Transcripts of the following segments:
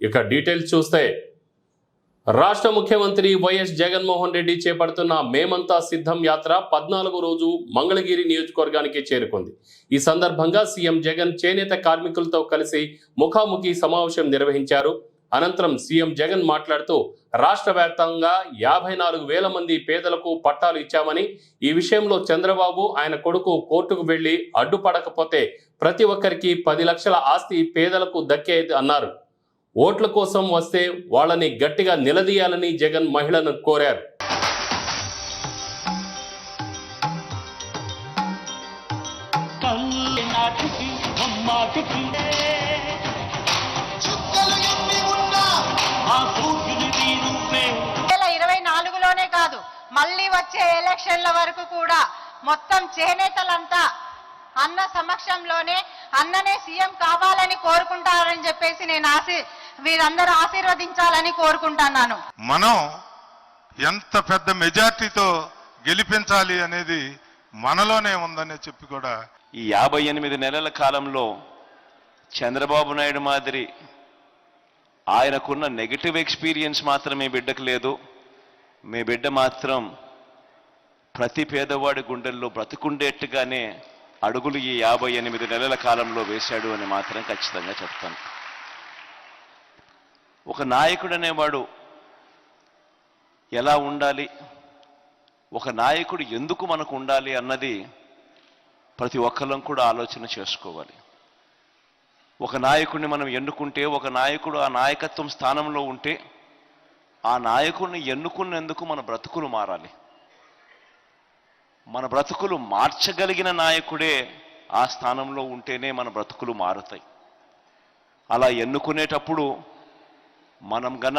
ఇక డీటెయిల్స్ చూస్తే రాష్ట్ర ముఖ్యమంత్రి వైఎస్ జగన్మోహన్ రెడ్డి చేపడుతున్న మేమంతా సిద్ధం యాత్ర పద్నాలుగు రోజు మంగళగిరి నియోజకవర్గానికి చేరుకుంది. ఈ సందర్భంగా సీఎం జగన్ చేనేత కార్మికులతో కలిసి ముఖాముఖి సమావేశం నిర్వహించారు. అనంతరం సీఎం జగన్ మాట్లాడుతూ రాష్ట్ర వ్యాప్తంగా యాభై నాలుగు వేల మంది పేదలకు పట్టాలు ఇచ్చామని ఈ విషయంలో చంద్రబాబు ఆయన కొడుకు కోర్టుకు వెళ్ళి అడ్డుపడకపోతే ప్రతి ఒక్కరికి పది లక్షల ఆస్తి పేదలకు దక్కేది అన్నారు ఓట్ల కోసం వస్తే వాళ్ళని గట్టిగా నిలదీయాలని జగన్ మహిళను కోరారు. తల్లి నాటికి అమ్మాటికి చుక్కలు ఎన్ని ఉన్నా ఆ సూర్యుని నువ్వే వేల ఇరవై నాలుగులోనే కాదు మళ్ళీ వచ్చే ఎలక్షన్ల వరకు కూడా మొత్తం చేనేతలంతా అన్న సమక్షంలోనే అన్ననే సీఎం కావాలని కోరుకుంటారని చెప్పేసి నేను ఆశీ వీరందరూ ఆశీర్వదించాలని కోరుకుంటున్నాను. మనం ఎంత పెద్ద మెజార్టీతో గెలిపించాలి అనేది మనలోనే ఉందని చెప్పి కూడా ఈ యాభై ఎనిమిది నెలల కాలంలో చంద్రబాబు నాయుడు మాదిరి ఆయనకున్న నెగిటివ్ ఎక్స్పీరియన్స్ మాత్రం మీ బిడ్డకు లేదు. మీ బిడ్డ మాత్రం ప్రతి పేదవాడి గుండెల్లో బ్రతుకుండేట్టుగానే అడుగులు ఈ యాభై ఎనిమిది నెలల కాలంలో వేశాడు అని మాత్రం ఖచ్చితంగా చెప్తాను. ఒక నాయకుడు అనేవాడు ఎలా ఉండాలి? ఒక నాయకుడు ఎందుకు మనకు ఉండాలి అన్నది ప్రతి ఒక్కరం కూడా ఆలోచన చేసుకోవాలి. ఒక నాయకుడిని మనం ఎన్నుకుంటే ఒక నాయకుడు ఆ నాయకత్వం స్థానంలో ఉంటే ఆ నాయకుడిని ఎన్నుకున్నందుకు మన బ్రతుకులు మారాలి. మన బ్రతుకులు మార్చగలిగిన నాయకుడే ఆ స్థానంలో ఉంటేనే మన బ్రతుకులు మారుతాయి. అలా ఎన్నుకునేటప్పుడు మనం గన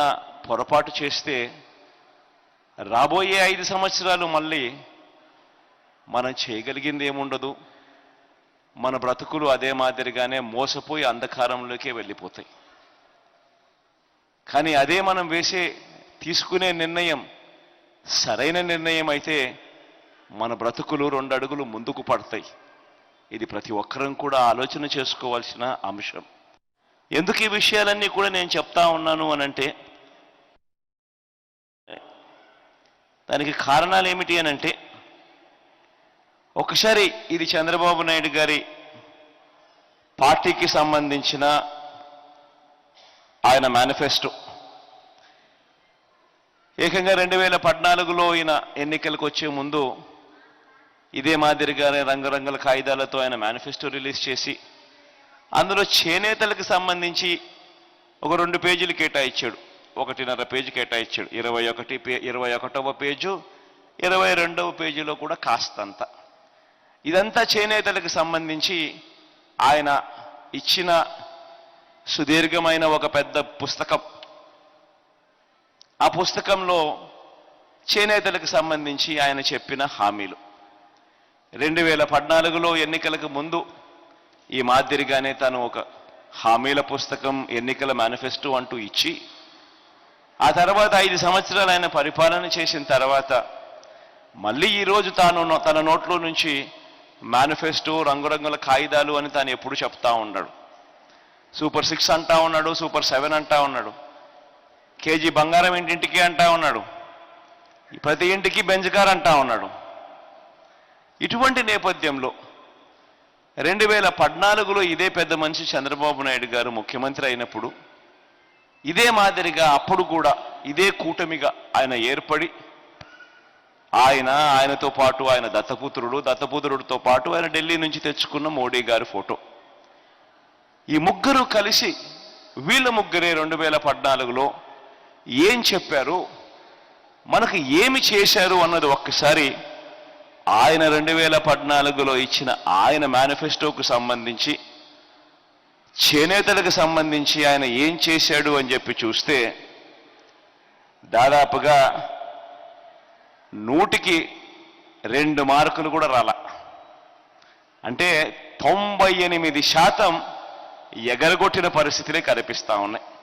పొరపాటు చేస్తే రాబోయే ఐదు సంవత్సరాలు మళ్ళీ మనం చేయగలిగింది ఏముండదు మన బ్రతుకులు అదే మాదిరిగానే మోసపోయి అంధకారంలోకే వెళ్ళిపోతాయి. కానీ అదే మనం వేసే తీసుకునే నిర్ణయం సరైన నిర్ణయం అయితే మన బ్రతుకులు రెండు అడుగులు ముందుకు పడతాయి. ఇది ప్రతి ఒక్కరం కూడా ఆలోచన చేసుకోవాల్సిన అంశం. ఎందుకు ఈ విషయాలన్నీ కూడా నేను చెప్తా ఉన్నాను అనంటే దానికి కారణాలు ఏమిటి అని అంటే ఒకసారి ఇది చంద్రబాబు నాయుడు గారి పార్టీకి సంబంధించిన ఆయన మేనిఫెస్టో. ఏకంగా రెండు వేల పద్నాలుగులో ఈయన ఎన్నికలకు వచ్చే ముందు ఇదే మాదిరిగానే రంగురంగుల కాగితాలతో ఆయన మేనిఫెస్టో రిలీజ్ చేసి అందులో చేనేతలకు సంబంధించి ఒక రెండు పేజీలు కేటాయించాడు. ఒకటిన్నర పేజీ కేటాయించాడు. ఇరవై ఒకటి పే ఇరవై ఒకటవ పేజు ఇరవై రెండవ పేజీలో కూడా కాస్తంత. ఇదంతా చేనేతలకు సంబంధించి ఆయన ఇచ్చిన సుదీర్ఘమైన ఒక పెద్ద పుస్తకం. ఆ పుస్తకంలో చేనేతలకు సంబంధించి ఆయన చెప్పిన హామీలు. రెండు వేల పద్నాలుగులో ఎన్నికలకు ముందు ఈ మాదిరిగానే తను ఒక హామీల పుస్తకం ఎన్నికల మేనిఫెస్టో అంటూ ఇచ్చి ఆ తర్వాత ఐదు సంవత్సరాలు ఆయన పరిపాలన చేసిన తర్వాత మళ్ళీ ఈరోజు తాను తన నోట్లో నుంచి మేనిఫెస్టో రంగురంగుల కాగితాలు అని తాను ఎప్పుడు చెప్తా ఉన్నాడు. సూపర్ సిక్స్ అంటా ఉన్నాడు సూపర్ సెవెన్ అంటా ఉన్నాడు. కేజీ బంగారం ఇంటింటికి అంటా ఉన్నాడు. ప్రతి ఇంటికి బెంజ్కార్ అంటా ఉన్నాడు. ఇటువంటి నేపథ్యంలో రెండు వేల పద్నాలుగులో ఇదే పెద్ద మనిషి చంద్రబాబు నాయుడు గారు ముఖ్యమంత్రి అయినప్పుడు ఇదే మాదిరిగా అప్పుడు కూడా ఇదే కూటమిగా ఆయన ఏర్పడి ఆయన ఆయనతో పాటు ఆయన దత్తపుత్రుడు దత్తపుత్రుడితో పాటు ఆయన ఢిల్లీ నుంచి తెచ్చుకున్న మోడీ గారి ఫోటో. ఈ ముగ్గురు కలిసి వీళ్ళ ముగ్గురే రెండు వేల పద్నాలుగులో ఏం చెప్పారు? మనకు ఏమి చేశారు అన్నది ఒక్కసారి ఆయన రెండు వేల పద్నాలుగులో ఇచ్చిన ఆయన మేనిఫెస్టోకు సంబంధించి చేనేతలకు సంబంధించి ఆయన ఏం చేశాడు అని చెప్పి చూస్తే దాదాపుగా నూటికి రెండు మార్కులు కూడా రాల. అంటే తొంభై ఎనిమిది శాతం ఎగరగొట్టిన పరిస్థితులే కనిపిస్తా ఉన్నాయి.